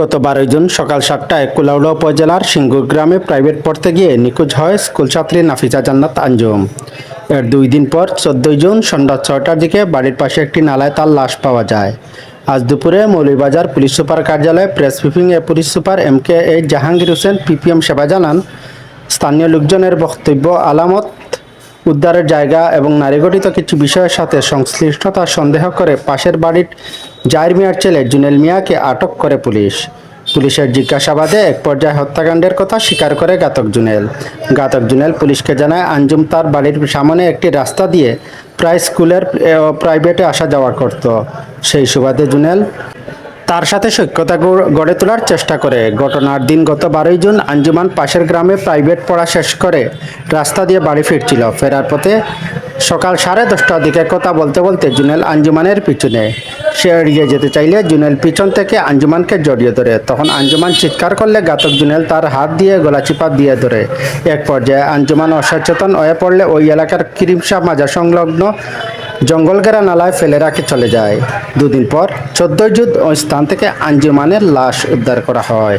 গত বারোই জুন সকাল সাতটায় কুলাউড়া উপজেলার সিঙ্গুর গ্রামে প্রাইভেট পড়তে গিয়ে নিখোঁজ হয় স্কুলছাত্রী নাফিজা জান্নাত আঞ্জুম। এর দুই দিন পর চোদ্দই জুন সন্ধ্যা ছয়টার দিকে বাড়ির পাশে একটি নালায় তার লাশ পাওয়া যায়। আজ দুপুরে মৌলভীবাজার পুলিশ সুপার কার্যালয়ে প্রেস ব্রিফিংয়ে police super M K A Jahangir Hossain PPM সেবা জানান। স্থানীয় লোকজনের বক্তব্য আলামত উদ্ধারের জায়গা এবং নারীগঠিত কিছু বিষয়ের সাথে সংশ্লিষ্টতা সন্দেহ করে পাশের বাড়ির জাহির মিয়ার ছেলে জুনেল মিয়াকে আটক করে পুলিশ। পুলিশের জিজ্ঞাসাবাদে এক পর্যায়ে হত্যাকাণ্ডের কথা স্বীকার করে ঘাতক জুনেল। ঘাতক জুনেল পুলিশকে জানায়, আঞ্জুম তার বাড়ির সামনে একটি রাস্তা দিয়ে প্রায় স্কুলের প্রাইভেটে আসা যাওয়া করত। সেই সুবাদে জুনেল তার সাথে সৈক্যতা গড়ে তোলার চেষ্টা করে। ঘটনার দিন গত বারোই জুন আঞ্জুমান পাশের গ্রামে প্রাইভেট পড়া শেষ করে রাস্তা দিয়ে বাড়ি ফিরছিল। ফেরার পথে সকাল সাড়ে দশটার দিকে কথা বলতে বলতে জুনেল আঞ্জুমানের পিছনে। সে এড়িয়ে যেতে চাইলে জুনেল পিছন থেকে আঞ্জুমানকে জড়িয়ে ধরে। তখন আঞ্জুমান চিৎকার করলে ঘাতক জুনেল তার হাত দিয়ে গলা চিপা দিয়ে ধরে। এক পর্যায়ে আঞ্জুমান অসচেতন হয়ে পড়লে ওই এলাকার কিরিমশা মাজার সংলগ্ন জঙ্গলগেরা নালায় ফেলে রাখে চলে যায়। দুদিন পর চোদ্দ জুন ওই স্থান থেকে আঞ্জুমানের লাশ উদ্ধার করা হয়।